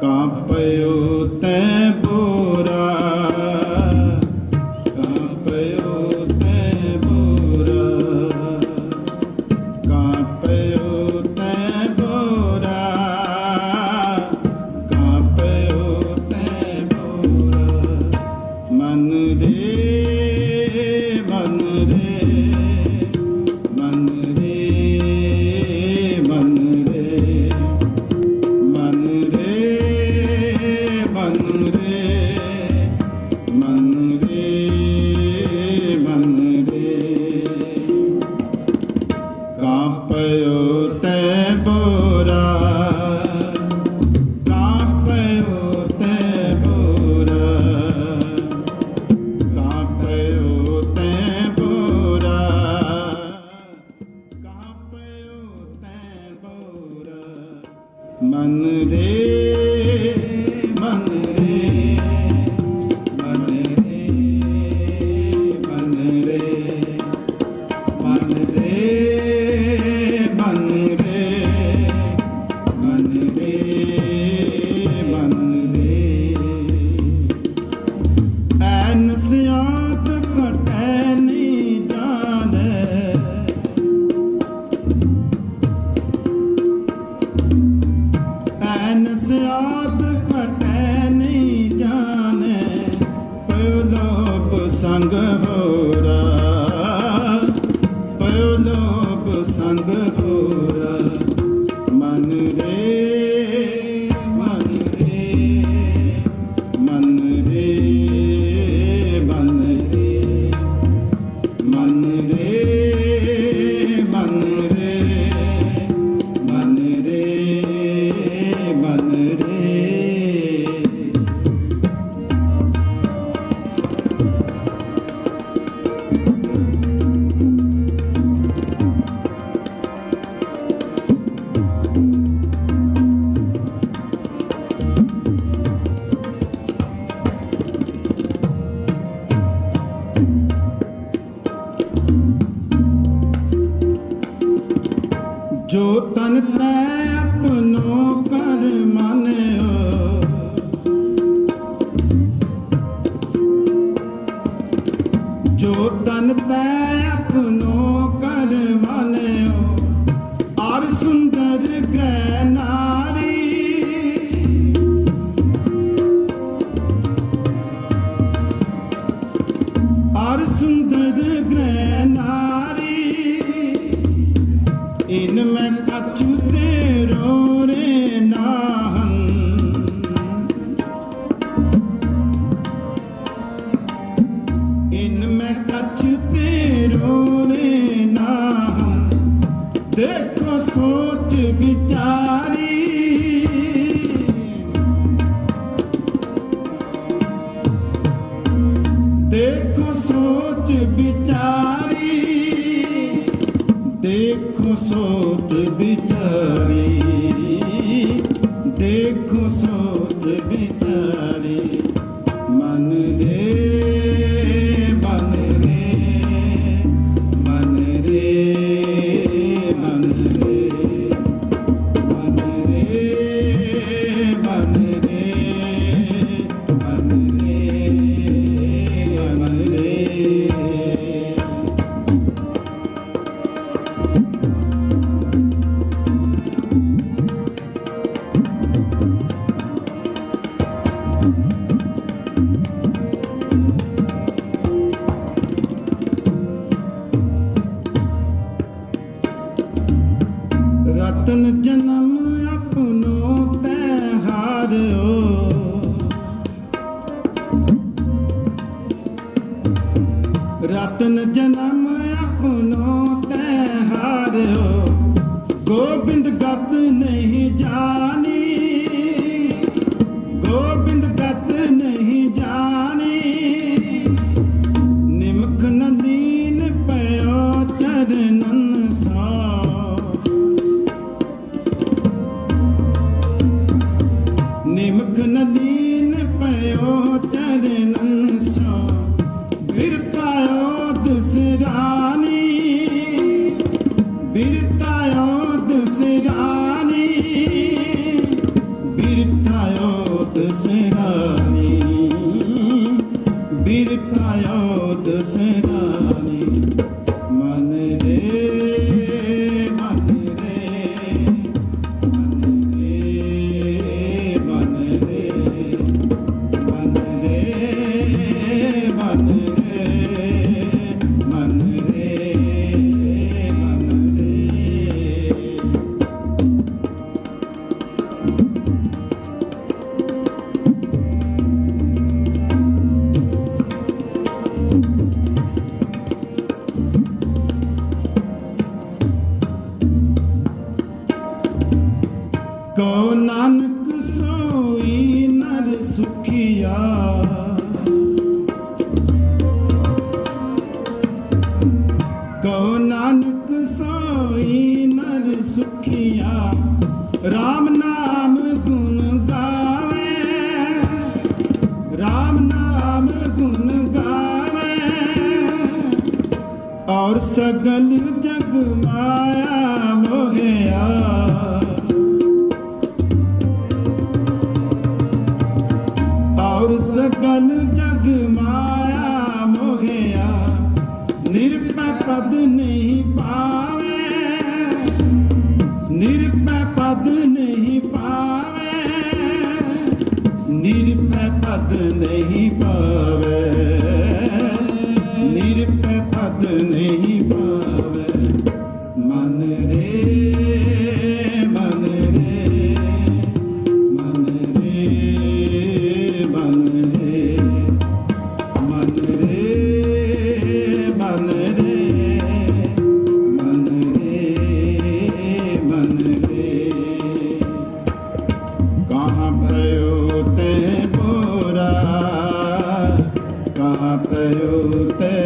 ਕਾਪਿਓ ਤੈ ਤਨ ਤੈ ਆਪਣੋ ਕਰ ਜੋ ਤਨ ਤੈ ਦੇਖੋ ਸੋਚ ਵਿਚਾਰੀ ਦੇਖੋ ਸੋਚ ਵਿਚਾਰੀ। ਰਤਨ ਜਨਮ ਆਪਣੋ ਤੈ ਰਤਨ ਜਨਮ ਬਿਰਥਾਇਆ ਦਸਨਾ ਸਗਲ ਜਗ ਮਾਇਆ ਮੋਹਿਆ। ਔਰ ਸਗਲ ਜਗ ਮਾਇਆ ਮੋਹਿਆ। ਨਿਰਪੈ ਪਦ ਨਹੀਂ ਪਾਵੇ। ਨਿਰਪੈ ਪਦ ਨਹੀਂ ਪਾਵੇ। ਨਿਰਪੈ ਪਦ ਨਹੀਂ te